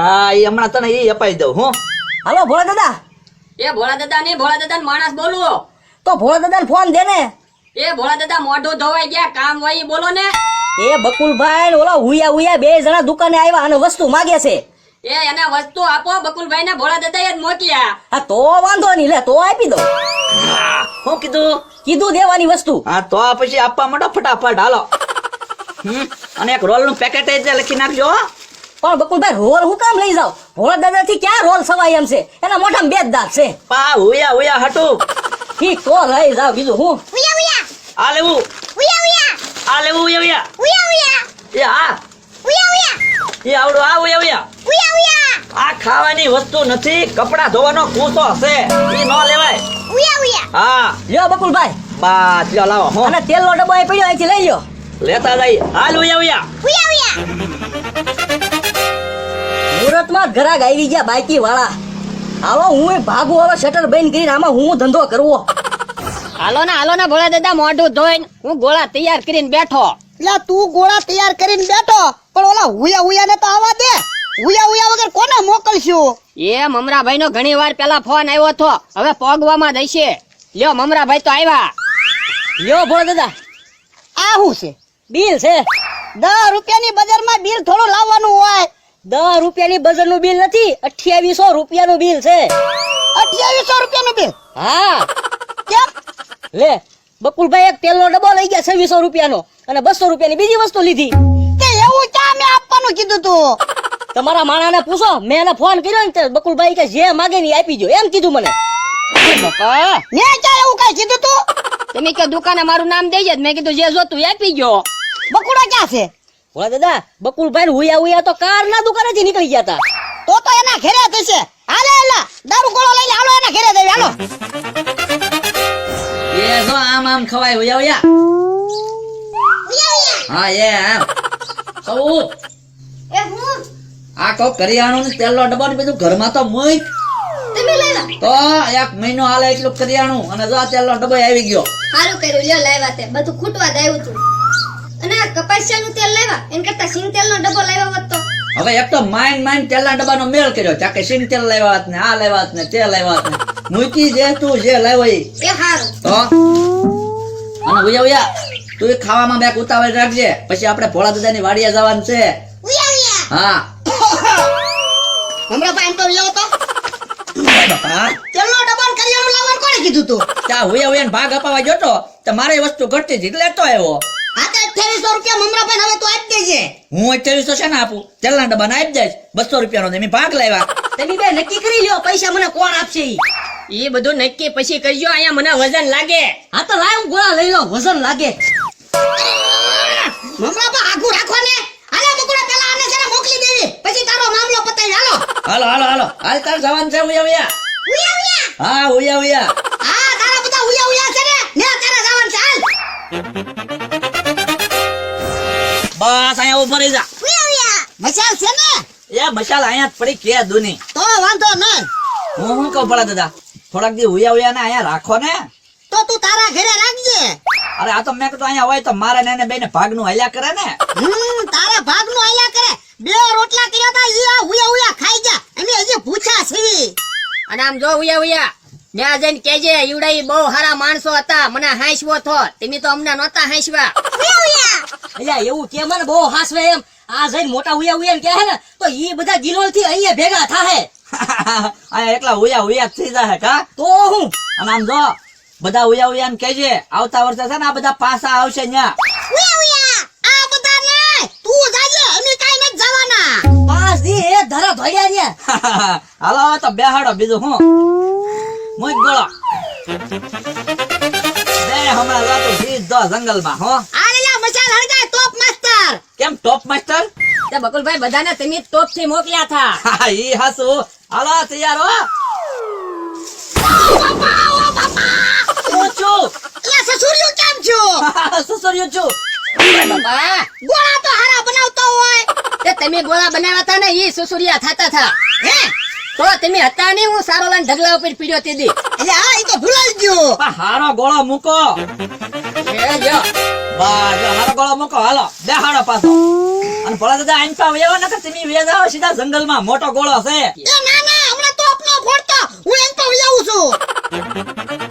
હા એ હમણાં તને એ અપાઈ દઉં હું. હાલો ભોળા દાદા. એ ભોળા દાદા નહીં ભોળા દાદા માણસ બોલવો. તો ભોળા દાદા ફોન દે ને. એ ભોળા દાદા મોઢું ધોવાઈ ગયા કામ હોય બોલો ને. એ બકુલભાઈ ઓલા હુયા હુયા બે જણા દુકાને આવ્યા અને વસ્તુ માગે છે. એ એને વસ્તુ આપો બકુલભાઈ ને ભોળા દાદા એ મોકલ્યા. હા તો વાંધો નહીં લે તો આપી દો હું કીધું? કીધું દેવાની વસ્તુ. હા તો પછી આપવા માંડો ફટાફટ હાલો. અને એક રોલનું પેકેટ એ લખી નાખજો હો. પણ બકુલભાઈ રોલ હું કામ લઈ જાવ ભોળા દાદા થી ક્યાં રોલ સવાય એમ છે એના મોઢામાં બે જ દાંત છે પા હુયા હુયા હટું ઠીક તો લઈ જાવ બીજું હું આ લેવું આ લેવું હુયા હુયા એ હા એ આવડું આ હુયા હુયા આ ખાવાની વસ્તુ નથી કપડા ધોવાનો કૂસો હશે એ ન લેવાય હા લ્યો બકુલભાઈ બા લ્યો લાવો હો અને તેલનો ડબ્બો અહીં પડ્યો અહીંથી લઈ લ્યો લેતા જાય હાલ હુયા હુયા મુહૂર્તમાં જ ઘરાક આવી ગયા બાઈકી વાળા હાલો હું ભાગુ હવે શટર બંધ કરીને આમાં હું ધંધો કરવો. હાલો ને હાલો ને ભોળા દાદા મોઢું ધોઈને હું ગોળા તૈયાર કરીને બેઠો. લે તું ગોળા તૈયાર કરીને બેઠો પણ ઓલા હુયા હુયા ને તો આવા દે. હુયા હુયા વગર કોને મોકલશું? એ મમરાભાઈ નો ઘણી વાર પેલા ફોન આવ્યો હતો. હવે પોગવામાં દઈશે લ્યો મમરાભાઈ તો આવ્યા. લ્યો ભોળા દાદા. આ શું છે? બિલ છે. દસ રૂપિયાની બજારમાં બિલ થોડું લાવવાનું હોય. દસ રૂપિયાની બજારનું બિલ નથી અઠ્યાવીસો રૂપિયાનું બિલ છે. અઠ્યાવીસો રૂપિયાનું બિલ? હા. કેમ? લે બકુલભાઈ એક તેલનો ડબ્બો લઈ ગયા છવ્વીસો રૂપિયાનો અને બસો રૂપિયાની બીજી વસ્તુ લીધી. તે એવું ચા મેં આપવાનું કીધું તું? તમારા માણાને પૂછો મેં એને ફોન કર્યો ને તે બકુલભાઈ કે જે માગે ને આપી દો એમ કીધું મને. મેં ચા એવું કઈ કીધું તું? તમે કે દુકાને મારું નામ દેજે મેં કીધું જે જોતું એ આપી ગયો બકુડા ક્યાં છે? ભોળા દાદા બકુલભાઈ હુયા હુયા તો કાર ના દુકાનેથી નીકળી ગયા હતા તો તો એના ઘેરે થશે હાલે હાલે. દારૂ ગોળો લઈને હાલો એના ઘેરે દેવી હાલો. એ જો આમ આમ ખવાય હુયા હુયા હા એ આમ સૌ આ કો કરિયાણું ને તેલનો ડબ્બો ને બધું ઘરમાં તો મૂક તો એક મહિનો હાલે એટલું કરિયાણું અને જો આ તેલનો ડબ્બો આવી ગયો. સારું કર્યું લ્યો લાવ્યા તે. બધું ખૂટવા આવ્યું હતું અને કપાસિયાનું તેલ લાવ્યા? એન કરતા સિંગ તેલનો ડબ્બો લાવ્યા હોત તો. હવે એક તો માઇન માઇન તેલના ડબ્બાનો મેળ કર્યો. ચાકે સિંગ તેલ લાવ્યા હોત ને આ લાવ્યા હોત ને તે લાવ્યા હોત ને. મૂકી જે તું જે લાવ્યો એ એ હારું. તો અને ઉયા ઉયા તું ખાવામાં બેક ઉતાવળ રાખજે. પછી આપણે ભોળા દાદાની વાડીએ જવાનું છે. હા. હમણાં એમ તો લેવો તો બાપા. તેલનો ડબ્બો ને કરિયાણું લાવવાનું કોણે કીધું તું? ત્યાં હુયા હુયા ભાગ અપાવા જોતો તો મારે વસ્તુ ઘટતી જીત એટલે લેતો આવ્યો. હા તો અઠ્યાવીસો રૂપિયા મમરાભાઈ હવે તું આપી દેજે. હું અત્યાવીસો છે ને આપું? તેલના ડબ્બાના આપી દઈશ. બસો રૂપિયાનો મેં ભાગ લાવ્યા. તમે બે નક્કી કરી લ્યો પૈસા મને કોણ આપશે ઈ? એ બધું નક્કી પછી કરજો અહીંયા મને વજન લાગે. હા તો લાવ ગોળા લઈ લો વજન લાગે. મમરાભાઈ આઘું રાખો ને. હાલે બકુડા પેલા આને મોકલી દેવી પછી તારો મામલો પતાવી હાલો. હાલો હાલો હાલો. હાલ તાર જવાનું છે હુયા ઉયા. ઉયા હા હુયા હુયા હા તારા બધા ઉયા ઉયા છે ને. ને તારે જવાનું છે હાલ. બસ અહીંયા ઊભો રહી જા. ઉયા ઉયા છે ને? એ મશાલ અહીંયા પડી કે દુની. તો વાંધો નહીં. હું શું કહું પડે દાદા? થોડાક દી હુયા હુયા ને અહીંયા રાખો ને. તો તું તારા ઘરે રાખજે. અરે આ તો મેં કીધું અહીંયા હોય તો મારે ને એને બેને ભાગનું હલ્યા કરે ને. હમ તારા ભાગનું આયા કરે. બે રોટલા કર્યા તા ઈ આ ઉયા ઉયા ખાઈ જા અમે હજી ભૂછા છીએ. અને આમ જો ઉયા ઉયા ત્યાં જઈને કેજે ઈવડાઈ ઈ બહુ સારા માણસો હતા. મને હાંસવો થો. તમે તો અમને નહોતા હાંસવા. એટલે એવું કે મને બહુ હાસવે એમ. આ જઈને મોટા ઉયા ઉયા ને કહે ને તો એ બધા ગિલોલથી અહીંયા ભેગા થાહે. અહીંયા એકલા ઉયા ઉયા જ થઈ જાય કા? તો હું? અને આમ જો બધા ઉયા ઉયા ને કહેજે આવતા વર્ષે છે ને આ બધા પાસા આવશે ન્યા. ઉયા ઉયા આ બધા ને તું જાજે અમે કાઈ નથી જવાના. પાંચ દી એ ધરા ધોડ્યા રહ્યા. હાલો તો બેહાડો બીજું હું. મુઈ ગોળો. બે હમણાં જાતું સીધો જંગલમાં હો. આરેલા મચાલ હળગાય તોપ માસ્ટર? કેમ ટોપ માસ્ટર? તે બકુલભાઈ બધાને તમે ટોપથી મોકલ્યા હતા હા ઈ હાસુ. હાલો તૈયાર હો. ઊંચું એટલે સસુરિયું કેમ છો? સસુર્યું છું. બાપા. ગોળા તો હારા બનાવતો હોય. તે તમે ગોળા બનાવ્યા હતા ને ઈ સુસુરિયા થતા થા. હે? તો તમે હતા નહીં હું સારો લઈને ઢગલા ઉપર પીડ્યો તે દી એટલે હા ઈ તો ભૂલાઈ ગયો. હારો ગોળો મૂકો. એ હારો ગળો મૂકો હાલો બે હાડો અને ભલા દાદા આઈન પા વેવા સીધા જંગલ મોટો ગોળો છે.